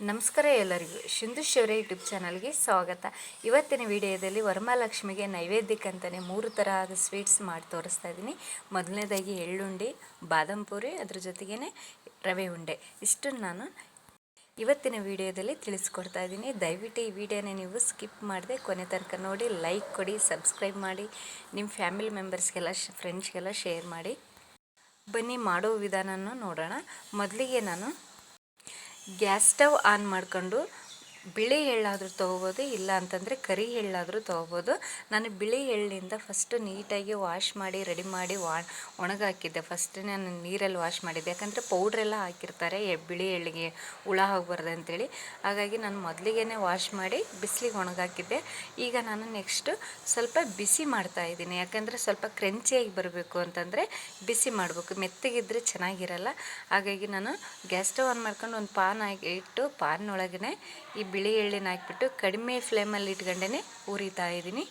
ನಮಸ್ಕಾರ ಎಲ್ಲರಿಗೂ. ಶಿಂದು ಶಿವರೇ ಯೂಟ್ಯೂಬ್ ಚಾನಲ್ಗೆ ಸ್ವಾಗತ. ಇವತ್ತಿನ ವಿಡಿಯೋದಲ್ಲಿ ವರಮಹಾಲಕ್ಷ್ಮಿಗೆ ನೈವೇದ್ಯಕ್ಕಂತಲೇ ಮೂರು ತರಹದ ಸ್ವೀಟ್ಸ್ ಮಾಡಿ ತೋರಿಸ್ತಾ ಇದ್ದೀನಿ. ಮೊದಲನೇದಾಗಿ ಎಳ್ಳುಂಡೆ, ಬಾದಾಮ್ ಪೂರಿ, ಅದ್ರ ಜೊತೆಗೇ ರವೆ ಉಂಡೆ. ಇಷ್ಟನ್ನು ನಾನು ಇವತ್ತಿನ ವಿಡಿಯೋದಲ್ಲಿ ತಿಳಿಸ್ಕೊಡ್ತಾ ಇದ್ದೀನಿ. ದಯವಿಟ್ಟು ಈ ವಿಡಿಯೋನ ನೀವು ಸ್ಕಿಪ್ ಮಾಡಿದೆ ಕೊನೆ ತನಕ ನೋಡಿ, ಲೈಕ್ ಕೊಡಿ, ಸಬ್ಸ್ಕ್ರೈಬ್ ಮಾಡಿ, ನಿಮ್ಮ ಫ್ಯಾಮಿಲಿ ಮೆಂಬರ್ಸ್ಗೆಲ್ಲ, ಫ್ರೆಂಡ್ಸ್ಗೆಲ್ಲ ಶೇರ್ ಮಾಡಿ. ಬನ್ನಿ ಮಾಡೋ ವಿಧಾನನೂ ನೋಡೋಣ. ಮೊದಲಿಗೆ ನಾನು ಗ್ಯಾಸ್ ಸ್ಟವ್ ಆನ್ ಮಾಡ್ಕೊಂಡು ಬಿಳಿ ಎಳ್ಳಾದರೂ ತೊಗೋಬೋದು, ಇಲ್ಲ ಅಂತಂದರೆ ಕರಿ ಎಳ್ಳಾದರೂ ತೊಗೋಬೋದು. ನಾನು ಬಿಳಿ ಎಳ್ಳಿಂದ ಫಸ್ಟು ನೀಟಾಗಿ ವಾಶ್ ಮಾಡಿ ರೆಡಿ ಮಾಡಿ ವಾ, ಒಣಗಾಕಿದ್ದೆ. ಫಸ್ಟ್ ನಾನು ನೀರಲ್ಲಿ ವಾಶ್ ಮಾಡಿದ್ದೆ. ಯಾಕಂದರೆ ಪೌಡ್ರೆಲ್ಲ ಹಾಕಿರ್ತಾರೆ ಬಿಳಿ ಎಳ್ಳಿಗೆ ಹುಳ ಹೋಗ್ಬಾರ್ದು ಅಂತೇಳಿ. ಹಾಗಾಗಿ ನಾನು ಮೊದಲಿಗೆ ವಾಶ್ ಮಾಡಿ ಬಿಸಿಲಿಗೆ ಒಣಗಾಕಿದ್ದೆ. ಈಗ ನಾನು ನೆಕ್ಸ್ಟು ಸ್ವಲ್ಪ ಬಿಸಿ ಮಾಡ್ತಾ ಇದ್ದೀನಿ. ಯಾಕಂದರೆ ಸ್ವಲ್ಪ ಕ್ರಂಚಿಯಾಗಿ ಬರಬೇಕು ಅಂತಂದರೆ ಬಿಸಿ ಮಾಡಬೇಕು. ಮೆತ್ತಗಿದ್ರೆ ಚೆನ್ನಾಗಿರಲ್ಲ. ಹಾಗಾಗಿ ನಾನು ಗ್ಯಾಸ್ ಸ್ಟವ್ ಆನ್ ಮಾಡ್ಕೊಂಡು ಒಂದು ಪಾನ್ ಆಗಿ ಇಟ್ಟು ಪಾನ್ನೊಳಗೇ ಈ ಬಿಳಿ ಎಳ್ಳಿನ ಹಾಕ್ಬಿಟ್ಟು ಕಡಿಮೆ ಫ್ಲೇಮಲ್ಲಿ ಇಟ್ಕೊಂಡೇ ಉರಿತಾ ಇದ್ದೀನಿ.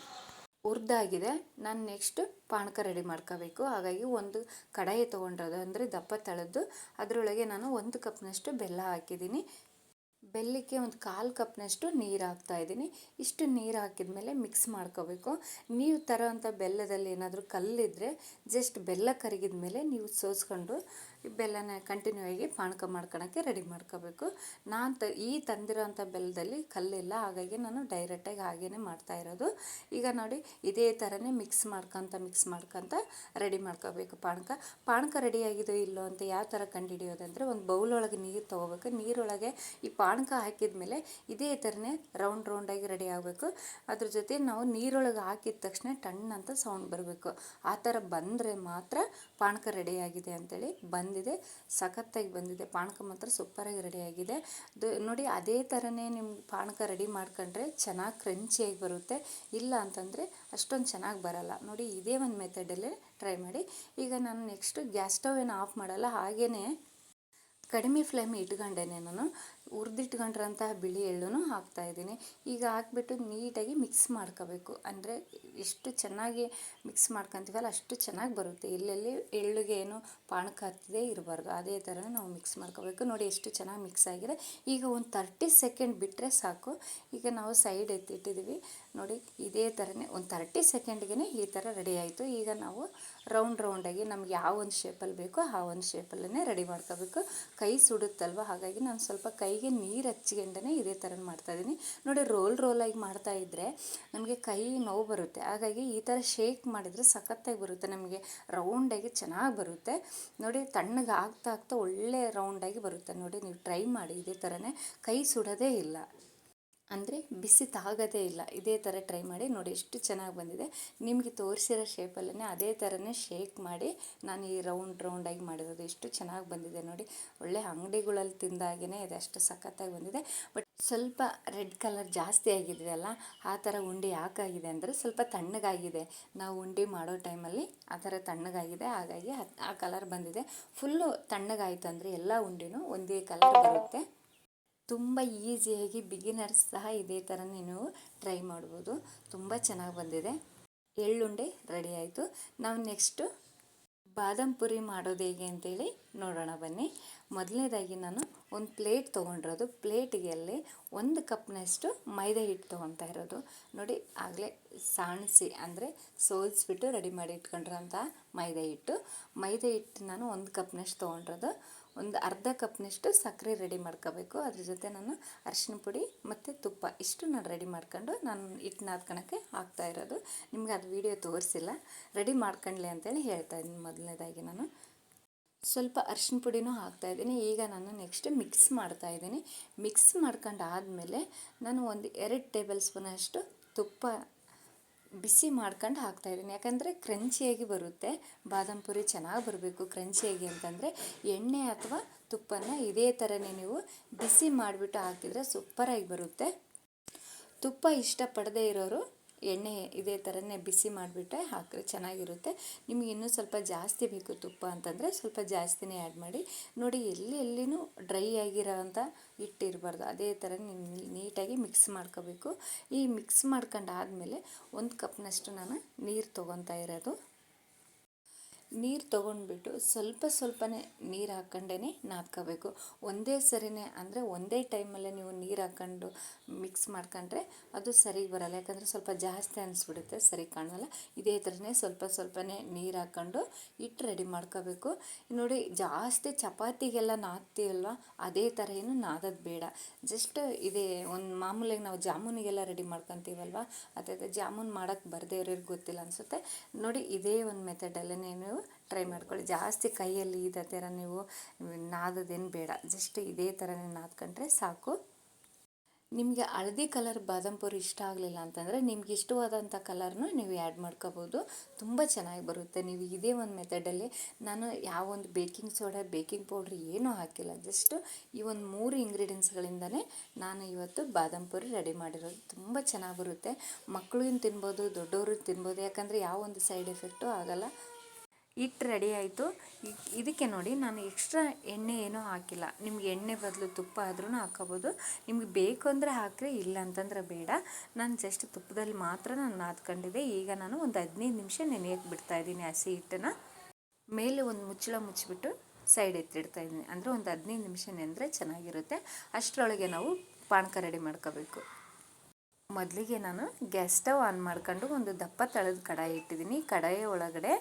ಹುರಿದಾಗಿದೆ ನಾನು ನೆಕ್ಸ್ಟ್ ಪಾನಕ ರೆಡಿ ಮಾಡ್ಕೋಬೇಕು. ಹಾಗಾಗಿ ಒಂದು ಕಡಾಯಿ ತೊಗೊಂಡಿರೋದು ಅಂದರೆ ದಪ್ಪ ತಳದ್ದು. ಅದರೊಳಗೆ ನಾನು ಒಂದು ಕಪ್ನಷ್ಟು ಬೆಲ್ಲ ಹಾಕಿದ್ದೀನಿ. ಬೆಲ್ಲಕ್ಕೆ ಒಂದು ಕಾಲು ಕಪ್ನಷ್ಟು ನೀರು ಹಾಕ್ತಾ ಇದ್ದೀನಿ. ಇಷ್ಟು ನೀರು ಹಾಕಿದ ಮೇಲೆ ಮಿಕ್ಸ್ ಮಾಡ್ಕೋಬೇಕು. ನೀವು ತರೋವಂಥ ಬೆಲ್ಲದಲ್ಲಿ ಏನಾದರೂ ಕಲ್ಲಿದ್ದರೆ ಜಸ್ಟ್ ಬೆಲ್ಲ ಕರಗಿದ ಮೇಲೆ ನೀವು ಸೋಸ್ಕೊಂಡು ಬೆಲ್ಲನ ಕಂಟಿನ್ಯೂ ಆಗಿ ಪಾನಕ ಮಾಡ್ಕೊಳಕ್ಕೆ ರೆಡಿ ಮಾಡ್ಕೋಬೇಕು. ನಾನು ತ, ಈ ತಂದಿರೋಂಥ ಬೆಲ್ಲದಲ್ಲಿ ಕಲ್ಲಿಲ್ಲ ಹಾಗಾಗಿ ನಾನು ಡೈರೆಕ್ಟಾಗಿ ಹಾಗೇ ಮಾಡ್ತಾ ಇರೋದು. ಈಗ ನೋಡಿ, ಇದೇ ಥರನೇ ಮಿಕ್ಸ್ ಮಾಡ್ಕೊತ ಮಿಕ್ಸ್ ಮಾಡ್ಕೊತ ರೆಡಿ ಮಾಡ್ಕೋಬೇಕು ಪಾನಕ. ಪಾನಕ ರೆಡಿ ಆಗಿದೋ ಇಲ್ಲೋ ಅಂತ ಯಾವ ಥರ ಕಂಡುಹಿಡಿಯೋದಂದರೆ ಒಂದು ಬೌಲೊಳಗೆ ನೀರು ತೊಗೋಬೇಕು. ನೀರೊಳಗೆ ಈ ಪಾನಕ ಹಾಕಿದ ಮೇಲೆ ಇದೇ ಥರನೇ ರೌಂಡ್ ರೌಂಡಾಗಿ ರೆಡಿ ಆಗಬೇಕು. ಅದ್ರ ಜೊತೆ ನಾವು ನೀರೊಳಗೆ ಹಾಕಿದ ತಕ್ಷಣ ಟಣ್ಣಂತ ಸೌಂಡ್ ಬರಬೇಕು. ಆ ಥರ ಬಂದರೆ ಮಾತ್ರ ಪಾನಕ ರೆಡಿಯಾಗಿದೆ ಅಂತೇಳಿ ಅಂತೇಳಿ ಬಂದಿದೆ, ಸಖತ್ತಾಗಿ ಬಂದಿದೆ. ಪಾನಕ ಮಾತ್ರ ಸೂಪರಾಗಿ ಆಗಿದೆ. ನೋಡಿ, ಅದೇ ಥರನೇ ನಿಮ್ಗೆ ಪಾನಕ ರೆಡಿ ಮಾಡ್ಕೊಂಡ್ರೆ ಚೆನ್ನಾಗಿ ಕ್ರಂಚಿಯಾಗಿ ಬರುತ್ತೆ. ಇಲ್ಲ ಅಂತಂದರೆ ಅಷ್ಟೊಂದು ಚೆನ್ನಾಗಿ ಬರಲ್ಲ. ನೋಡಿ, ಇದೇ ಒಂದು ಮೆಥಡಲ್ಲೇ ಟ್ರೈ ಮಾಡಿ. ಈಗ ನಾನು ನೆಕ್ಸ್ಟು ಗ್ಯಾಸ್ ಸ್ಟವ್ ಏನು ಆಫ್ ಮಾಡಲ್ಲ ಹಾಗೇ ಕಡಿಮೆ ಫ್ಲೇಮ್ ಇಟ್ಕೊಂಡೇನೆ ನಾನು. ಹುರಿದಿಟ್ಕೊಂಡಿರೋಂತಹ ಬಿಳಿ ಎಳ್ಳು ಹಾಕ್ತಾ ಇದ್ದೀನಿ. ಈಗ ಹಾಕ್ಬಿಟ್ಟು ನೀಟಾಗಿ ಮಿಕ್ಸ್ ಮಾಡ್ಕೋಬೇಕು. ಅಂದರೆ ಎಷ್ಟು ಚೆನ್ನಾಗಿ ಮಿಕ್ಸ್ ಮಾಡ್ಕೊತೀವಲ್ಲ ಅಷ್ಟು ಚೆನ್ನಾಗಿ ಬರುತ್ತೆ. ಎಲ್ಲೆಲ್ಲಿ ಎಳ್ಳಿಗೆ ಏನು ಪಾಣಕ ಹತ್ತದೇ ಇರಬಾರ್ದು. ಅದೇ ಥರ ನಾವು ಮಿಕ್ಸ್ ಮಾಡ್ಕೋಬೇಕು. ನೋಡಿ ಎಷ್ಟು ಚೆನ್ನಾಗಿ ಮಿಕ್ಸ್ ಆಗಿದೆ. ಈಗ ಒಂದು ತರ್ಟಿ ಸೆಕೆಂಡ್ ಬಿಟ್ಟರೆ ಸಾಕು. ಈಗ ನಾವು ಸೈಡ್ ಎತ್ತಿಟ್ಟಿದ್ದೀವಿ. ನೋಡಿ ಇದೇ ಥರನೇ ಒಂದು ತರ್ಟಿ ಸೆಕೆಂಡ್ಗೆ ಈ ಥರ ರೆಡಿ ಆಯಿತು. ಈಗ ನಾವು ರೌಂಡ್ ರೌಂಡಾಗಿ ನಮ್ಗೆ ಯಾವ ಒಂದು ಶೇಪಲ್ಲಿ ಬೇಕೋ ಆ ಒಂದು ಶೇಪಲ್ಲೇ ರೆಡಿ ಮಾಡ್ಕೋಬೇಕು. ಕೈ ಸುಡುತ್ತಲ್ವ? ಹಾಗಾಗಿ ನಾನು ಸ್ವಲ್ಪ ಕೈಗೆ ನೀರು ಹಚ್ಚಿಕೊಂಡೇ ಇದೇ ಥರ ಮಾಡ್ತಾಯಿದ್ದೀನಿ ನೋಡಿ, ರೋಲ್ ರೋಲಾಗಿ ಮಾಡ್ತಾ ಇದ್ದರೆ ನಮಗೆ ಕೈ ನೋವು ಬರುತ್ತೆ. ಹಾಗಾಗಿ ಈ ಥರ ಶೇಕ್ ಮಾಡಿದರೆ ಸಖತ್ತಾಗಿ ಬರುತ್ತೆ. ನಮಗೆ ರೌಂಡಾಗಿ ಚೆನ್ನಾಗಿ ಬರುತ್ತೆ. ನೋಡಿ, ತಣ್ಣಗೆ ಆಗ್ತಾ ಆಗ್ತಾ ಒಳ್ಳೆ ರೌಂಡಾಗಿ ಬರುತ್ತೆ. ನೋಡಿ, ನೀವು ಟ್ರೈ ಮಾಡಿ. ಇದೇ ಥರನೇ ಕೈ ಸುಡೋದೇ ಇಲ್ಲ. ಅಂದರೆ ಬಿಸಿ ತಾಗದೇ ಇಲ್ಲ. ಇದೇ ಥರ ಟ್ರೈ ಮಾಡಿ ನೋಡಿ ಎಷ್ಟು ಚೆನ್ನಾಗಿ ಬಂದಿದೆ. ನಿಮಗೆ ತೋರಿಸಿರೋ ಶೇಪಲ್ಲೇ ಅದೇ ಥರನೇ ಶೇಕ್ ಮಾಡಿ ನಾನು ಈ ರೌಂಡ್ ರೌಂಡಾಗಿ ಮಾಡಿರೋದು ಎಷ್ಟು ಚೆನ್ನಾಗಿ ಬಂದಿದೆ ನೋಡಿ. ಒಳ್ಳೆ ಅಂಗಡಿಗಳಲ್ಲಿ ತಿಂದಾಗೇ ಇದೆ ಅಷ್ಟು ಸಖತ್ತಾಗಿ ಬಂದಿದೆ. ಬಟ್ ಸ್ವಲ್ಪ ರೆಡ್ ಕಲರ್ ಜಾಸ್ತಿ ಆಗಿದೆಯಲ್ಲ ಆ ಥರ ಉಂಡೆ ಯಾಕಾಗಿದೆ ಅಂದರೆ ಸ್ವಲ್ಪ ತಣ್ಣಗಾಗಿದೆ. ನಾವು ಉಂಡೆ ಮಾಡೋ ಟೈಮಲ್ಲಿ ಆ ಥರ ತಣ್ಣಗಾಗಿದೆ. ಹಾಗಾಗಿ ಆ ಕಲರ್ ಬಂದಿದೆ. ಫುಲ್ಲು ತಣ್ಣಗಾಯಿತು ಅಂದರೆ ಎಲ್ಲ ಉಂಡೆನೂ ಒಂದೇ ಕಲರ್ ಬರುತ್ತೆ. ತುಂಬ ಈಸಿಯಾಗಿ ಬಿಗಿನರ್ಸ್ ಸಹ ಇದೇ ಥರ ನೀವು ಟ್ರೈ ಮಾಡ್ಬೋದು. ತುಂಬ ಚೆನ್ನಾಗಿ ಬಂದಿದೆ. ಎಳ್ಳುಂಡೆ ರೆಡಿ ಆಯಿತು. ನಾವು ನೆಕ್ಸ್ಟು ಬಾದಾಮ್ ಪುರಿ ಮಾಡೋದು ಹೇಗೆ ಅಂತೇಳಿ ನೋಡೋಣ ಬನ್ನಿ. ಮೊದಲನೇದಾಗಿ ನಾನು ಒಂದು ಪ್ಲೇಟ್ ತೊಗೊಂಡಿರೋದು. ಪ್ಲೇಟಿಗೆ ಅಲ್ಲಿ ಒಂದು ಕಪ್ನಷ್ಟು ಮೈದಾ ಹಿಟ್ಟು ತೊಗೊತಾ ಇರೋದು. ನೋಡಿ, ಆಗಲೇ ಸಾಣಿಸಿ ಅಂದರೆ ಸೋಲ್ಸ್ಬಿಟ್ಟು ರೆಡಿ ಮಾಡಿ ಇಟ್ಕೊಂಡಿರೋಂಥ ಮೈದಾ ಹಿಟ್ಟು. ಮೈದಾ ಹಿಟ್ಟು ನಾನು ಒಂದು ಕಪ್ನಷ್ಟು ತೊಗೊಂಡಿರೋದು. ಒಂದು ಅರ್ಧ ಕಪ್ನಷ್ಟು ಸಕ್ಕರೆ ರೆಡಿ ಮಾಡ್ಕೋಬೇಕು. ಅದ್ರ ಜೊತೆ ನಾನು ಅರಿಶಿನ ಪುಡಿ ಮತ್ತು ತುಪ್ಪ ಇಷ್ಟು ನಾನು ರೆಡಿ ಮಾಡ್ಕೊಂಡು ನಾನು ಹಿಟ್ಟು ನಾದ್ಕೊಳಕ್ಕೆ ಹಾಕ್ತಾ ಇರೋದು. ನಿಮ್ಗೆ ಅದು ವಿಡಿಯೋ ತೋರಿಸಿಲ್ಲ. ರೆಡಿ ಮಾಡ್ಕೊಳ್ಳಿ ಅಂತೇಳಿ ಹೇಳ್ತಾ ಇದ್ದೀನಿ ಮೊದಲನೇದಾಗಿ ನಾನು. ಸ್ವಲ್ಪ ಅರ್ಶಿನ ಪುಡಿನೂ ಹಾಕ್ತಾಯಿದ್ದೀನಿ ಈಗ ನಾನು ನೆಕ್ಸ್ಟ್ ಮಿಕ್ಸ್ ಮಾಡ್ತಾ ಇದ್ದೀನಿ. ಮಿಕ್ಸ್ ಮಾಡ್ಕೊಂಡು ಆದಮೇಲೆ ನಾನು ಒಂದು ಎರಡು ಟೇಬಲ್ ಸ್ಪೂನಷ್ಟು ತುಪ್ಪ ಬಿಸಿ ಮಾಡ್ಕೊಂಡು ಹಾಕ್ತಾಯಿದ್ದೀನಿ ಯಾಕಂದರೆ ಕ್ರಂಚಿಯಾಗಿ ಬರುತ್ತೆ. ಬಾದಾಮ್ ಪುರಿ ಚೆನ್ನಾಗಿ ಬರಬೇಕು ಕ್ರಂಚಿಯಾಗಿ ಅಂತಂದರೆ ಎಣ್ಣೆ ಅಥವಾ ತುಪ್ಪನ ಇದೇ ಥರನೇ ನೀವು ಬಿಸಿ ಮಾಡಿಬಿಟ್ಟು ಹಾಕಿದರೆ ಸೂಪರಾಗಿ ಬರುತ್ತೆ. ತುಪ್ಪ ಇಷ್ಟಪಡದೇ ಇರೋರು ಎಣ್ಣೆ ಇದೇ ಥರನೇ ಬಿಸಿ ಮಾಡಿಬಿಟ್ಟೆ ಹಾಕಿದ್ರೆ ಚೆನ್ನಾಗಿರುತ್ತೆ. ನಿಮಗೆ ಇನ್ನೂ ಸ್ವಲ್ಪ ಜಾಸ್ತಿ ಬೇಕು ತುಪ್ಪ ಅಂತಂದರೆ ಸ್ವಲ್ಪ ಜಾಸ್ತಿನೇ ಆ್ಯಡ್ ಮಾಡಿ. ನೋಡಿ ಎಲ್ಲಿ ಎಲ್ಲಿನೂ ಡ್ರೈ ಆಗಿರೋ ಅಂಥ ಹಿಟ್ಟಿರಬಾರ್ದು ಅದೇ ಥರ ನೀಟಾಗಿ ಮಿಕ್ಸ್ ಮಾಡ್ಕೋಬೇಕು. ಈ ಮಿಕ್ಸ್ ಮಾಡ್ಕೊಂಡು ಆದಮೇಲೆ ಒಂದು ಕಪ್ನಷ್ಟು ನಾನು ನೀರು ತೊಗೊತಾ ಇರೋದು. ನೀರು ತೊಗೊಂಡ್ಬಿಟ್ಟು ಸ್ವಲ್ಪ ಸ್ವಲ್ಪನೇ ನೀರು ಹಾಕ್ಕೊಂಡೇ ನಾದ್ಕೋಬೇಕು. ಒಂದೇ ಸರಿನೇ ಅಂದರೆ ಒಂದೇ ಟೈಮಲ್ಲೇ ನೀವು ನೀರು ಹಾಕ್ಕೊಂಡು ಮಿಕ್ಸ್ ಮಾಡ್ಕೊಂಡ್ರೆ ಅದು ಸರಿ ಬರಲ್ಲ. ಯಾಕಂದರೆ ಸ್ವಲ್ಪ ಜಾಸ್ತಿ ಅನಿಸ್ಬಿಡುತ್ತೆ, ಸರಿ ಕಾಣಲ್ಲ. ಇದೇ ಥರನೇ ಸ್ವಲ್ಪ ಸ್ವಲ್ಪನೇ ನೀರು ಹಾಕ್ಕೊಂಡು ಇಟ್ಟು ರೆಡಿ ಮಾಡ್ಕೋಬೇಕು. ನೋಡಿ, ಜಾಸ್ತಿ ಚಪಾತಿಗೆಲ್ಲ ನಾದ್ತೀವಲ್ವ? ಅದೇ ಥರ ಏನು ನಾದೋದು ಬೇಡ. ಜಸ್ಟ್ ಇದೇ ಒಂದು ಮಾಮೂಲಿಗೆ ನಾವು ಜಾಮೂನಿಗೆಲ್ಲ ರೆಡಿ ಮಾಡ್ಕೊತೀವಲ್ವ? ಅದೇ ಜಾಮೂನ್ ಮಾಡೋಕ್ಕೆ ಬರದೇ ಇರೋರಿಗೆ ಗೊತ್ತಿಲ್ಲ ಅನಿಸುತ್ತೆ. ನೋಡಿ, ಇದೇ ಒಂದು ಮೆಥಡಲ್ಲೇ ನೀವು ಟ್ರೈ ಮಾಡ್ಕೊಳ್ಳಿ. ಜಾಸ್ತಿ ಕೈಯಲ್ಲಿ ಇದೇ ಥರ ನೀವು ನಾದೋದೇನು ಬೇಡ. ಜಸ್ಟ್ ಇದೇ ಥರನೇ ನಾದ್ಕೊಂಡ್ರೆ ಸಾಕು. ನಿಮಗೆ ಹಳದಿ ಕಲರ್ ಬಾದಾಮ್ ಪೂರಿ ಇಷ್ಟ ಆಗಲಿಲ್ಲ ಅಂತಂದರೆ ನಿಮ್ಗೆ ಇಷ್ಟವಾದಂಥ ಕಲರ್ನು ನೀವು ಆ್ಯಡ್ ಮಾಡ್ಕೋಬೋದು. ತುಂಬ ಚೆನ್ನಾಗಿ ಬರುತ್ತೆ. ನೀವು ಇದೇ ಒಂದು ಮೆಥಡಲ್ಲಿ ನಾನು ಯಾವ ಒಂದು ಬೇಕಿಂಗ್ ಸೋಡಾ ಬೇಕಿಂಗ್ ಪೌಡ್ರ್ ಏನೂ ಹಾಕಿಲ್ಲ. ಜಸ್ಟ್ ಈ ಒಂದು ಮೂರು ಇಂಗ್ರೀಡಿಯೆಂಟ್ಸ್ಗಳಿಂದಲೇ ನಾನು ಇವತ್ತು ಬಾದಾಮ್ ಪುರಿ ರೆಡಿ ಮಾಡಿರೋದು. ತುಂಬ ಚೆನ್ನಾಗಿ ಬರುತ್ತೆ. ಮಕ್ಕಳು ತಿನ್ಬೋದು ದೊಡ್ಡವರು ತಿನ್ಬೋದು. ಯಾಕಂದರೆ ಯಾವ ಒಂದು ಸೈಡ್ ಎಫೆಕ್ಟು ಆಗೋಲ್ಲ. ಹಿಟ್ಟು ರೆಡಿ ಆಯಿತು. ಇದಕ್ಕೆ ನೋಡಿ ನಾನು ಎಕ್ಸ್ಟ್ರಾ ಎಣ್ಣೆ ಏನೂ ಹಾಕಿಲ್ಲ. ನಿಮ್ಗೆ ಎಣ್ಣೆ ಬದಲು ತುಪ್ಪ ಆದ್ರೂ ಹಾಕೋಬೋದು. ನಿಮ್ಗೆ ಬೇಕು ಅಂದರೆ ಹಾಕಿರಿ, ಇಲ್ಲ ಅಂತಂದ್ರೆ ಬೇಡ. ನಾನು ಜಸ್ಟ್ ತುಪ್ಪದಲ್ಲಿ ಮಾತ್ರ ನಾನು ನಾದ್ಕೊಂಡಿದ್ದೆ. ಈಗ ನಾನು ಒಂದು ಹದಿನೈದು ನಿಮಿಷ ನೆನೆಯಕ್ಕೆ ಬಿಡ್ತಾಯಿದ್ದೀನಿ ಹಸಿ ಹಿಟ್ಟನ್ನು. ಮೇಲೆ ಒಂದು ಮುಚ್ಚಳ ಮುಚ್ಚಿಬಿಟ್ಟು ಸೈಡ್ ಎತ್ತಿಡ್ತಾ ಇದ್ದೀನಿ. ಅಂದರೆ ಒಂದು ಹದಿನೈದು ನಿಮಿಷ ನೆನೆದ್ರೆ ಚೆನ್ನಾಗಿರುತ್ತೆ. ಅಷ್ಟರೊಳಗೆ ನಾವು ಪಾನಕ ರೆಡಿ ಮಾಡ್ಕೋಬೇಕು. ಮೊದಲಿಗೆ ನಾನು ಗ್ಯಾಸ್ ಸ್ಟವ್ ಆನ್ ಮಾಡ್ಕೊಂಡು ಒಂದು ದಪ್ಪ ತಳದ ಕಡಾಯಿ ಇಟ್ಟಿದ್ದೀನಿ. ಕಡಾಯಿ ಒಳಗಡೆ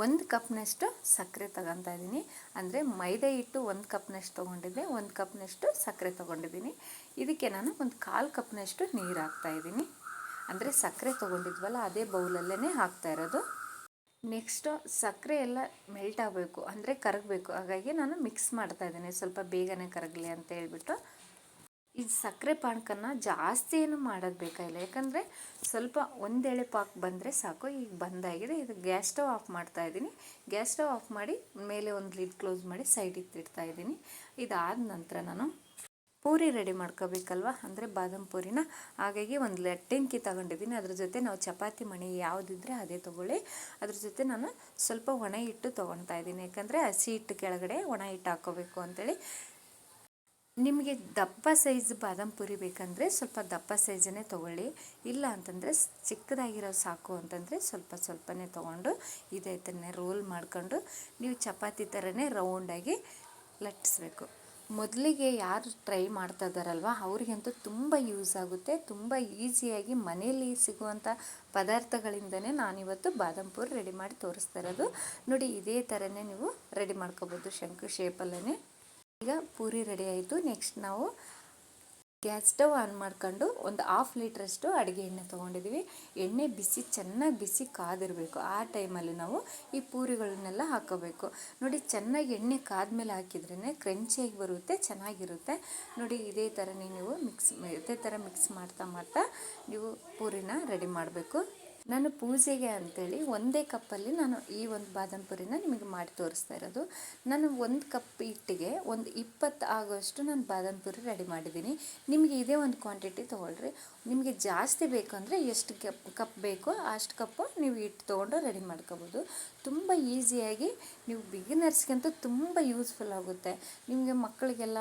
ಒಂದು ಕಪ್ನಷ್ಟು ಸಕ್ಕರೆ ತಗೊತಾ ಇದ್ದೀನಿ. ಅಂದರೆ ಮೈದೆ ಹಿಟ್ಟು ಒಂದು ಕಪ್ನಷ್ಟು ತೊಗೊಂಡಿದ್ದೆ, ಒಂದು ಕಪ್ನಷ್ಟು ಸಕ್ಕರೆ ತೊಗೊಂಡಿದ್ದೀನಿ. ಇದಕ್ಕೆ ನಾನು ಒಂದು ಕಾಲು ಕಪ್ನಷ್ಟು ನೀರು ಹಾಕ್ತಾಯಿದ್ದೀನಿ ಅಂದರೆ ಸಕ್ಕರೆ ತೊಗೊಂಡಿದ್ವಲ್ಲ, ಅದೇ ಬೌಲಲ್ಲೇ ಹಾಕ್ತಾ ಇರೋದು. ನೆಕ್ಸ್ಟು ಸಕ್ಕರೆ ಎಲ್ಲ ಮೆಲ್ಟ್ ಆಗಬೇಕು, ಅಂದರೆ ಕರಗಬೇಕು. ಹಾಗಾಗಿ ನಾನು ಮಿಕ್ಸ್ ಮಾಡ್ತಾ ಇದ್ದೀನಿ. ಸ್ವಲ್ಪ ಬೇಗನೆ ಕರಗಲಿ ಅಂತ ಹೇಳ್ಬಿಟ್ಟು. ಈ ಸಕ್ಕರೆ ಪಾಕನ ಜಾಸ್ತಿ ಏನು ಮಾಡೋದು ಬೇಕಾಗಿಲ್ಲ ಯಾಕಂದರೆ ಸ್ವಲ್ಪ ಒಂದೆಳೆ ಪಾಕ್ ಬಂದರೆ ಸಾಕು. ಈಗ ಬಂದಾಗಿದೆ ಇದು ಗ್ಯಾಸ್ ಸ್ಟವ್ ಆಫ್ ಮಾಡ್ತಾ ಇದ್ದೀನಿ. ಗ್ಯಾಸ್ ಸ್ಟವ್ ಆಫ್ ಮಾಡಿ ಮೇಲೆ ಒಂದು ಲಿಡ್ ಕ್ಲೋಸ್ ಮಾಡಿ ಸೈಡ್ ಇತ್ತಿಡ್ತಾ ಇದ್ದೀನಿ. ಇದಾದ ನಂತರ ನಾನು ಪೂರಿ ರೆಡಿ ಮಾಡ್ಕೋಬೇಕಲ್ವ? ಅಂದರೆ ಬಾದಾಮ್ ಪೂರಿನ. ಹಾಗಾಗಿ ಒಂದು ಲಟ್ಟೆಂಕಿ ತಗೊಂಡಿದ್ದೀನಿ. ಅದ್ರ ಜೊತೆ ನಾವು ಚಪಾತಿ ಮಣಿ ಯಾವುದಿದ್ರೆ ಅದೇ ತೊಗೊಳ್ಳಿ. ಅದ್ರ ಜೊತೆ ನಾನು ಸ್ವಲ್ಪ ಒಣ ಹಿಟ್ಟು ತೊಗೊಳ್ತಾ ಇದ್ದೀನಿ. ಯಾಕಂದರೆ ಹಸಿ ಹಿಟ್ಟು ಕೆಳಗಡೆ ಒಣ ಹಿಟ್ಟು ಹಾಕೋಬೇಕು ಅಂತೇಳಿ. ನಿಮಗೆ ದಪ್ಪ ಸೈಜ್ ಬಾದಾಮ್ ಪುರಿ ಬೇಕಂದರೆ ಸ್ವಲ್ಪ ದಪ್ಪ ಸೈಜನ್ನೇ ತೊಗೊಳ್ಳಿ. ಇಲ್ಲ ಅಂತಂದರೆ ಚಿಕ್ಕದಾಗಿರೋ ಸಾಕು ಅಂತಂದರೆ ಸ್ವಲ್ಪ ಸ್ವಲ್ಪನೇ ತೊಗೊಂಡು ಇದೇ ಥರನೇ ರೋಲ್ ಮಾಡ್ಕೊಂಡು ನೀವು ಚಪಾತಿ ಥರನೇ ರೌಂಡಾಗಿ ಲಟ್ಟಿಸ್ಬೇಕು. ಮೊದಲಿಗೆ ಯಾರು ಟ್ರೈ ಮಾಡ್ತಾ ಇದ್ದಾರಲ್ವ, ಅವರಿಗಂತೂ ತುಂಬ ಯೂಸ್ ಆಗುತ್ತೆ, ತುಂಬ ಈಸಿಯಾಗಿ ಮನೆಯಲ್ಲಿ ಸಿಗುವಂಥ ಪದಾರ್ಥಗಳಿಂದನೇ ನಾನಿವತ್ತು ಬಾದಾಮ್ ಪುರಿ ರೆಡಿ ಮಾಡಿ ತೋರಿಸ್ತಾ ಇರೋದು. ನೋಡಿ, ಇದೇ ಥರನೇ ನೀವು ರೆಡಿ ಮಾಡ್ಕೋಬೋದು, ಶಂಕು ಶೇಪಲ್ಲೇ ಈಗ ಪೂರಿ ರೆಡಿ ಆಯಿತು. ನೆಕ್ಸ್ಟ್ ನಾವು ಗ್ಯಾಸ್ ಸ್ಟವ್ ಆನ್ ಮಾಡ್ಕೊಂಡು ಒಂದು ಹಾಫ್ ಲೀಟ್ರಷ್ಟು ಅಡುಗೆ ಎಣ್ಣೆ ತೊಗೊಂಡಿದ್ದೀವಿ ಎಣ್ಣೆ ಬಿಸಿ, ಚೆನ್ನಾಗಿ ಬಿಸಿ ಕಾದಿರಬೇಕು. ಆ ಟೈಮಲ್ಲಿ ನಾವು ಈ ಪೂರಿಗಳನ್ನೆಲ್ಲ ಹಾಕೋಬೇಕು. ನೋಡಿ, ಚೆನ್ನಾಗಿ ಎಣ್ಣೆ ಕಾದ್ಮೇಲೆ ಹಾಕಿದ್ರೇ ಕ್ರಂಚಿಯಾಗಿ ಬರುತ್ತೆ, ಚೆನ್ನಾಗಿರುತ್ತೆ. ನೋಡಿ, ಇದೇ ಥರನೇ ನೀವು ಮಿಕ್ಸ್ ಇದೇ ಥರ ಮಿಕ್ಸ್ ಮಾಡ್ತಾ ಮಾಡ್ತಾ ನೀವು ಪೂರಿನ ರೆಡಿ ಮಾಡಬೇಕು. ನಾನು ಪೂಜೆಗೆ ಅಂತೇಳಿ ಒಂದೇ ಕಪ್ಪಲ್ಲಿ ನಾನು ಈ ಒಂದು ಬಾದಾಮ್ ಪುರಿನ ನಿಮಗೆ ಮಾಡಿ ತೋರಿಸ್ತಾ ಇರೋದು. ನಾನು ಒಂದು ಕಪ್ ಹಿಟ್ಟಿಗೆ ಒಂದು ಇಪ್ಪತ್ತು ಆಗೋಷ್ಟು ನಾನು ಬಾದಾಮ್ ಪುರಿ ರೆಡಿ ಮಾಡಿದ್ದೀನಿ. ನಿಮಗೆ ಇದೇ ಒಂದು ಕ್ವಾಂಟಿಟಿ ತೊಗೊಳ್ರಿ. ನಿಮಗೆ ಜಾಸ್ತಿ ಬೇಕು ಅಂದರೆ ಎಷ್ಟು ಕಪ್ ಕಪ್ ಬೇಕೋ ಅಷ್ಟು ಕಪ್ಪು ನೀವು ಹಿಟ್ಟು ತೊಗೊಂಡು ರೆಡಿ ಮಾಡ್ಕೋಬೋದು. ತುಂಬ ಈಸಿಯಾಗಿ ನೀವು ಬಿಗಿನರ್ಸ್ಗಂತೂ ತುಂಬ ಯೂಸ್ಫುಲ್ ಆಗುತ್ತೆ. ನಿಮಗೆ ಮಕ್ಕಳಿಗೆಲ್ಲ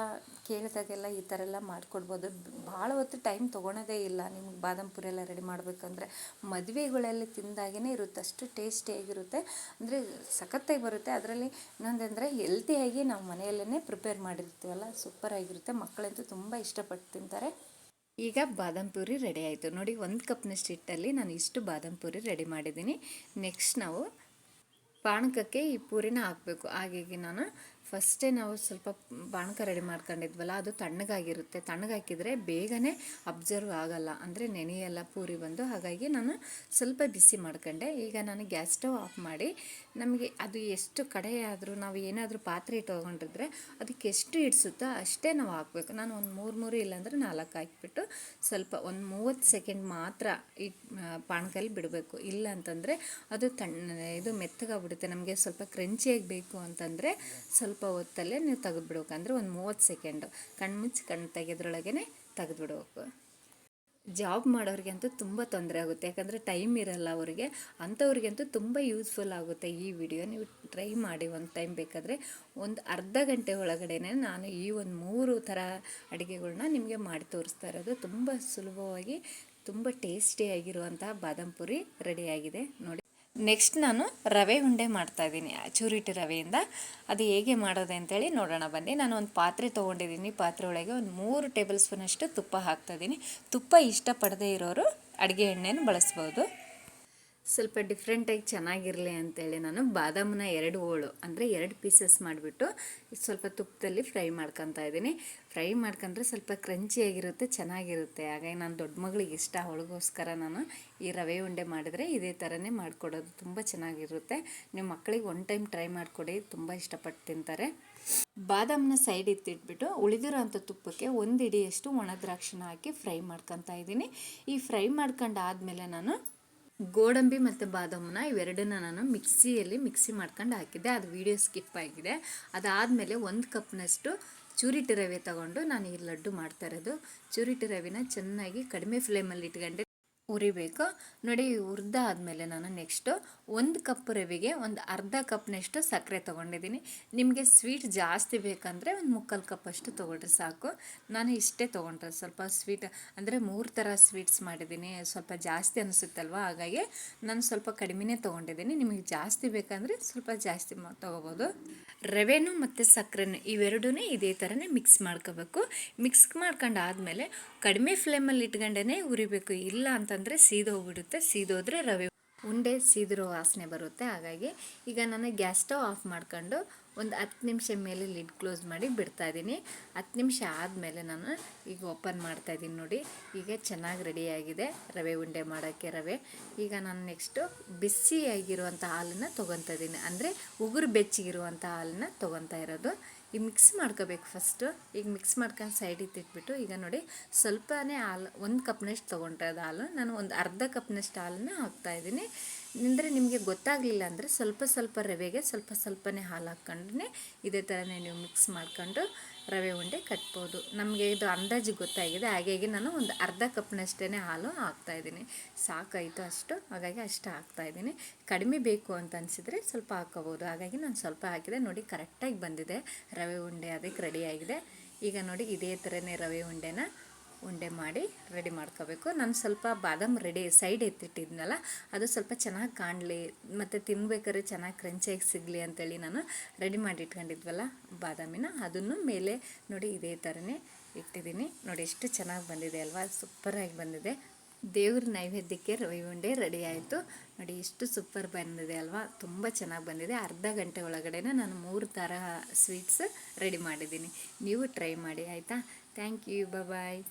ಕೇಳಿದಾಗೆಲ್ಲ ಈ ಥರ ಎಲ್ಲ ಮಾಡಿಕೊಡ್ಬೋದು. ಭಾಳ ಹೊತ್ತು ಟೈಮ್ ತೊಗೊಳೋದೇ ಇಲ್ಲ. ನಿಮ್ಗೆ ಬಾದಾಮ್ ಪುರಿ ಎಲ್ಲ ರೆಡಿ ಮಾಡಬೇಕಂದ್ರೆ ಮದುವೆಗಳಲ್ಲಿ ತಿಂದಾಗೇ ಇರುತ್ತೆ. ಅಷ್ಟು ಟೇಸ್ಟಿಯಾಗಿರುತ್ತೆ ಅಂದರೆ ಸಖತ್ತಾಗಿ ಬರುತ್ತೆ. ಅದರಲ್ಲಿ ಇನ್ನೊಂದಂದರೆ ಹೆಲ್ತಿಯಾಗಿ ನಾವು ಮನೆಯಲ್ಲೇ ಪ್ರಿಪೇರ್ ಮಾಡಿರ್ತೀವಲ್ಲ ಸೂಪರಾಗಿರುತ್ತೆ ಮಕ್ಕಳಂತೂ ತುಂಬ ಇಷ್ಟಪಟ್ಟು ತಿಂತಾರೆ. ಈಗ ಬಾದಾಮ್ ಪೂರಿ ರೆಡಿ ಆಯಿತು. ನೋಡಿ, ಒಂದು ಕಪ್ನಷ್ಟು ಹಿಟ್ಟಲ್ಲಿ ನಾನು ಇಷ್ಟು ಬಾದಾಮ್ ಪೂರಿ ರೆಡಿ ಮಾಡಿದ್ದೀನಿ. ನೆಕ್ಸ್ಟ್ ನಾವು ಪಾನಕಕ್ಕೆ ಈ ಪೂರಿನ ಹಾಕಬೇಕು. ಹಾಗಾಗಿ ನಾನು ಫಸ್ಟೇ ನಾವು ಸ್ವಲ್ಪ ಬಾಣಕ ರೆಡಿ ಮಾಡ್ಕೊಂಡಿದ್ವಲ್ಲ, ಅದು ತಣ್ಣಗಾಗಿರುತ್ತೆ. ತಣ್ಣಗಾಕಿದರೆ ಬೇಗನೆ ಅಬ್ಸರ್ವ್ ಆಗಲ್ಲ. ಅಂದರೆ ನೆನೆಯಲ್ಲ ಪೂರಿ ಬಂದು ಹಾಗಾಗಿ ನಾನು ಸ್ವಲ್ಪ ಬಿಸಿ ಮಾಡ್ಕೊಂಡೆ. ಈಗ ನಾನು ಗ್ಯಾಸ್ ಸ್ಟವ್ ಆಫ್ ಮಾಡಿ ನಮಗೆ ಅದು ಎಷ್ಟು ಕಡೆ ಆದರೂ ನಾವು ಏನಾದರೂ ಪಾತ್ರೆ ತೊಗೊಂಡಿದ್ರೆ ಅದಕ್ಕೆ ಎಷ್ಟು ಇಡಿಸುತ್ತೋ ಅಷ್ಟೇ ನಾವು ಹಾಕ್ಬೇಕು. ನಾನು ಒಂದು ಮೂರು ಮೂರು ಇಲ್ಲಾಂದರೆ ನಾಲ್ಕು ಹಾಕಿಬಿಟ್ಟು ಸ್ವಲ್ಪ ಒಂದು ಮೂವತ್ತು ಸೆಕೆಂಡ್ ಮಾತ್ರ ಈ ಪಾಣಕಲ್ಲಿ ಬಿಡಬೇಕು. ಇಲ್ಲ ಅಂತಂದರೆ ಅದು ತಣ್ಣ ಇದು ಮೆತ್ತಗಾಗ್ಬಿಡುತ್ತೆ. ನಮಗೆ ಸ್ವಲ್ಪ ಕ್ರಂಚಿಯಾಗಿ ಬೇಕು ಅಂತಂದರೆ ಸ್ವಲ್ಪ ಸ್ವಲ್ಪ ಹೊತ್ತಲ್ಲೇ ನೀವು ತೆಗೆದುಬಿಡ್ಬೇಕು. ಅಂದರೆ ಒಂದು ಮೂವತ್ತು ಸೆಕೆಂಡು ಕಣ್ಣು ಮುಚ್ಚಿ ಕಣ್ಣು ತೆಗೆದ್ರೊಳಗೇ ತೆಗೆದುಬಿಡ್ಬೇಕು. ಜಾಬ್ ಮಾಡೋರಿಗಂತೂ ತುಂಬ ತೊಂದರೆ ಆಗುತ್ತೆ. ಯಾಕಂದರೆ ಟೈಮ್ ಇರಲ್ಲ ಅವರಿಗೆ. ಅಂಥವ್ರಿಗಂತೂ ತುಂಬ ಯೂಸ್ಫುಲ್ ಆಗುತ್ತೆ ಈ ವಿಡಿಯೋ ನೀವು ಟ್ರೈ ಮಾಡಿ ಒಂದು ಟೈಮ್ ಬೇಕಾದರೆ ಒಂದು ಅರ್ಧ ಗಂಟೆ ಒಳಗಡೆ ನಾನು ಈ ಒಂದು ಮೂರು ಥರ ಅಡುಗೆಗಳನ್ನ ನಿಮಗೆ ಮಾಡಿ ತೋರಿಸ್ತಾ ಇರೋದು. ತುಂಬ ಸುಲಭವಾಗಿ, ತುಂಬ ಟೇಸ್ಟಿಯಾಗಿರುವಂತಹ ಬಾದಾಮ್ ಪುರಿ ರೆಡಿಯಾಗಿದೆ ನೋಡಿ. ನೆಕ್ಸ್ಟ್ ನಾನು ರವೆ ಉಂಡೆ ಮಾಡ್ತಾ ಇದ್ದೀನಿ ಚೂರಿಟಿ ರವೆಯಿಂದ. ಅದು ಹೇಗೆ ಮಾಡೋದು ಅಂತೇಳಿ ನೋಡೋಣ, ಬನ್ನಿ. ನಾನು ಒಂದು ಪಾತ್ರೆ ತೊಗೊಂಡಿದ್ದೀನಿ. ಪಾತ್ರೆ ಒಳಗೆ ಒಂದು ಮೂರು ಟೇಬಲ್ ಸ್ಪೂನಷ್ಟು ತುಪ್ಪ ಹಾಕ್ತಾಯಿದ್ದೀನಿ ತುಪ್ಪ ಇಷ್ಟಪಡದೇ ಇರೋರು ಅಡುಗೆ ಎಣ್ಣೆನ ಬಳಸ್ಬೋದು. ಸ್ವಲ್ಪ ಡಿಫ್ರೆಂಟಾಗಿ ಚೆನ್ನಾಗಿರಲಿ ಅಂತೇಳಿ ನಾನು ಬಾದಾಮನ್ನ ಎರಡು ಹೋಳು ಅಂದರೆ ಎರಡು ಪೀಸಸ್ ಮಾಡಿಬಿಟ್ಟು ಸ್ವಲ್ಪ ತುಪ್ಪದಲ್ಲಿ ಫ್ರೈ ಮಾಡ್ಕೊತಾ ಇದ್ದೀನಿ. ಫ್ರೈ ಮಾಡ್ಕೊಂಡ್ರೆ ಸ್ವಲ್ಪ ಕ್ರಂಚಿಯಾಗಿರುತ್ತೆ ಚೆನ್ನಾಗಿರುತ್ತೆ. ಹಾಗಾಗಿ ನಾನು ದೊಡ್ಡ ಮಗಳಿಗೆ ಇಷ್ಟ, ಅವಳಿಗೋಸ್ಕರ ನಾನು ಈ ರವೆ ಉಂಡೆ ಮಾಡಿದರೆ ಇದೇ ಥರನೇ ಮಾಡಿಕೊಡೋದು ತುಂಬ ಚೆನ್ನಾಗಿರುತ್ತೆ. ನಿಮ್ಮ ಮಕ್ಕಳಿಗೆ ಒನ್ ಟೈಮ್ ಟ್ರೈ ಮಾಡಿಕೊಡಿ, ತುಂಬ ಇಷ್ಟಪಟ್ಟು ತಿಂತಾರೆ. ಬಾದಾಮನ್ನ ಸೈಡ್ ಎತ್ತಿಟ್ಬಿಟ್ಟು ಉಳಿದಿರೋಂಥ ತುಪ್ಪಕ್ಕೆ ಒಂದು ಇಡಿಯಷ್ಟು ಒಣ ದ್ರಾಕ್ಷಿನ ಹಾಕಿ ಫ್ರೈ ಮಾಡ್ಕೊತಾ ಇದ್ದೀನಿ. ಈ ಫ್ರೈ ಮಾಡ್ಕೊಂಡು ಆದಮೇಲೆ ನಾನು ಗೋಡಂಬಿ ಮತ್ತು ಬಾದಾಮನ್ನ ಇವೆರಡನ್ನ ನಾನು ಮಿಕ್ಸಿಯಲ್ಲಿ ಮಿಕ್ಸಿ ಮಾಡ್ಕೊಂಡು ಹಾಕಿದ್ದೆ. ಅದು ವಿಡಿಯೋ ಸ್ಕಿಪ್ ಆಗಿದೆ. ಅದಾದಮೇಲೆ ಒಂದು ಕಪ್ನಷ್ಟು ಚೂರಿಟಿ ರವೆ ತಗೊಂಡು ನಾನು ಈ ಲಡ್ಡು ಮಾಡ್ತಾ ಇರೋದು. ಚೂರಿಟಿ ರವೆನ ಚೆನ್ನಾಗಿ ಕಡಿಮೆ ಫ್ಲೇಮಲ್ಲಿ ಇಟ್ಕೊಂಡೆ. ಉರಿಬೇಕು. ನೋಡಿ ಹುರಿದ ಆದಮೇಲೆ ನಾನು ನೆಕ್ಸ್ಟು ಒಂದು ಕಪ್ ರವೆಗೆ ಒಂದು ಅರ್ಧ ಕಪ್ನಷ್ಟು ಸಕ್ಕರೆ ತೊಗೊಂಡಿದ್ದೀನಿ. ನಿಮಗೆ ಸ್ವೀಟ್ ಜಾಸ್ತಿ ಬೇಕಂದರೆ ಒಂದು ಮುಕ್ಕಾಲು ಕಪ್ ಅಷ್ಟು ತೊಗೊಳ್ರಿ ಸಾಕು. ನಾನು ಇಷ್ಟೇ ತೊಗೊಂಡ್ರೆ ಸ್ವಲ್ಪ ಸ್ವೀಟ್ ಅಂದರೆ ಮೂರು ಥರ ಸ್ವೀಟ್ಸ್ ಮಾಡಿದ್ದೀನಿ. ಸ್ವಲ್ಪ ಜಾಸ್ತಿ ಅನಿಸುತ್ತಲ್ವ? ಹಾಗಾಗಿ ನಾನು ಸ್ವಲ್ಪ ಕಡಿಮೆನೇ ತೊಗೊಂಡಿದ್ದೀನಿ. ನಿಮಗೆ ಜಾಸ್ತಿ ಬೇಕಂದರೆ ಸ್ವಲ್ಪ ಜಾಸ್ತಿ ತೊಗೋಬೋದು. ರವೆನೂ ಮತ್ತು ಸಕ್ಕರೆನೂ ಇವೆರಡೂ ಇದೇ ಥರನೇ ಮಿಕ್ಸ್ ಮಾಡ್ಕೋಬೇಕು. ಮಿಕ್ಸ್ ಮಾಡ್ಕೊಂಡು ಆದಮೇಲೆ ಕಡಿಮೆ ಫ್ಲೇಮಲ್ಲಿ ಇಟ್ಕೊಂಡೇ ಉರಿಬೇಕು. ಇಲ್ಲ ಅಂತಂದರೆ ಸೀದೋಗ್ಬಿಡುತ್ತೆ ಸೀದೋದ್ರೆ ರವೆ ಉಂಡೆ ಸೀದಿರೋ ವಾಸನೆ ಬರುತ್ತೆ. ಹಾಗಾಗಿ ಈಗ ನಾನು ಗ್ಯಾಸ್ ಸ್ಟವ್ ಆಫ್ ಮಾಡ್ಕೊಂಡು ಒಂದು ಹತ್ತು ನಿಮಿಷ ಮೇಲೆ ಲಿಡ್ ಕ್ಲೋಸ್ ಮಾಡಿ ಬಿಡ್ತಾ ಇದ್ದೀನಿ. ಹತ್ತು ನಿಮಿಷ ಆದಮೇಲೆ ನಾನು ಈಗ ಓಪನ್ ಮಾಡ್ತಾ ಇದ್ದೀನಿ ನೋಡಿ. ಈಗ ಚೆನ್ನಾಗಿ ರೆಡಿಯಾಗಿದೆ ರವೆ ಉಂಡೆ ಮಾಡೋಕ್ಕೆ ರವೆ. ಈಗ ನಾನು ನೆಕ್ಸ್ಟು ಬಿಸಿಯಾಗಿರುವಂಥ ಹಾಲನ್ನು ತೊಗೊತಾ ಇದ್ದೀನಿ. ಅಂದರೆ ಉಗುರು ಬೆಚ್ಚಿಗಿರುವಂಥ ಹಾಲನ್ನು ತೊಗೊತಾ ಇರೋದು. ಈಗ ಮಿಕ್ಸ್ ಮಾಡ್ಕೋಬೇಕು ಫಸ್ಟು ಈಗ ಮಿಕ್ಸ್ ಮಾಡ್ಕೊಂಡು ಸೈಡಿಗೆ ಇಟ್ಬಿಟ್ಟು ಈಗ ನೋಡಿ ಸ್ವಲ್ಪನೇ ಹಾಲು, ಒಂದು ಕಪ್ನಷ್ಟು ತೊಗೊಂಡಿರೋದು ಹಾಲು. ನಾನು ಒಂದು ಅರ್ಧ ಕಪ್ನಷ್ಟು ಹಾಲನ್ನ ಹಾಕ್ತಾಯಿದ್ದೀನಿ ಅಂದರೆ ನಿಮಗೆ ಗೊತ್ತಾಗಲಿಲ್ಲ ಅಂದರೆ ಸ್ವಲ್ಪ ಸ್ವಲ್ಪ ರವೆಗೆ ಸ್ವಲ್ಪ ಸ್ವಲ್ಪನೇ ಹಾಲು ಹಾಕ್ಕೊಂಡ್ರೆ ಇದೇ ಥರನೇ ನೀವು ಮಿಕ್ಸ್ ಮಾಡ್ಕೊಂಡು ರವೆ ಉಂಡೆ ಕಟ್ಬೋದು. ನಮಗೆ ಇದು ಅಂದಾಜು ಗೊತ್ತಾಗಿದೆ. ಹಾಗಾಗಿ ನಾನು ಒಂದು ಅರ್ಧ ಕಪ್ನಷ್ಟೇ ಹಾಲು ಹಾಕ್ತಾಯಿದ್ದೀನಿ ಸಾಕಾಯಿತು ಅಷ್ಟು. ಹಾಗಾಗಿ ಅಷ್ಟು ಹಾಕ್ತಾಯಿದ್ದೀನಿ ಕಡಿಮೆ ಬೇಕು ಅಂತ ಅನಿಸಿದರೆ ಸ್ವಲ್ಪ ಹಾಕ್ಕೋಬೋದು. ಹಾಗಾಗಿ ನಾನು ಸ್ವಲ್ಪ ಹಾಕಿದೆ. ನೋಡಿ ಕರೆಕ್ಟಾಗಿ ಬಂದಿದೆ. ರವೆ ಉಂಡೆ ಅದಕ್ಕೆ ರೆಡಿಯಾಗಿದೆ ಈಗ ನೋಡಿ ಇದೇ ಥರನೇ ರವೆ ಉಂಡೆನ ಉಂಡೆ ಮಾಡಿ ರೆಡಿ ಮಾಡ್ಕೋಬೇಕು. ನಾನು ಸ್ವಲ್ಪ ಬಾದಾಮ್ ರೆಡಿ ಸೈಡ್ ಎತ್ತಿಟ್ಟಿದ್ನಲ್ಲ, ಅದು ಸ್ವಲ್ಪ ಚೆನ್ನಾಗಿ ಕಾಣಲಿ, ಮತ್ತು ತಿನ್ಬೇಕಾದ್ರೆ ಚೆನ್ನಾಗಿ ಕ್ರಂಚಾಗಿ ಸಿಗಲಿ ಅಂತೇಳಿ ನಾನು ರೆಡಿ ಮಾಡಿ ಇಟ್ಕೊಂಡಿದ್ವಲ್ಲ ಬಾದಾಮಿನ, ಅದನ್ನು ಮೇಲೆ ನೋಡಿ ಇದೇ ಥರನೇ ಇಟ್ಟಿದ್ದೀನಿ. ನೋಡಿ ಎಷ್ಟು ಚೆನ್ನಾಗಿ ಬಂದಿದೆ ಅಲ್ವಾ ಸೂಪರಾಗಿ ಬಂದಿದೆ. ದೇವ್ರ ನೈವೇದ್ಯಕ್ಕೆ ರವಿ ಉಂಡೆ ರೆಡಿ ಆಯಿತು. ನೋಡಿ ಎಷ್ಟು ಸೂಪರ್ ಬಂದಿದೆ ಅಲ್ವಾ, ತುಂಬ ಚೆನ್ನಾಗಿ ಬಂದಿದೆ. ಅರ್ಧ ಗಂಟೆ ಒಳಗಡೆ ನಾನು ಮೂರು ಥರ ಸ್ವೀಟ್ಸ್ ರೆಡಿ ಮಾಡಿದ್ದೀನಿ. ನೀವು ಟ್ರೈ ಮಾಡಿ, ಆಯಿತಾ? Thank you bye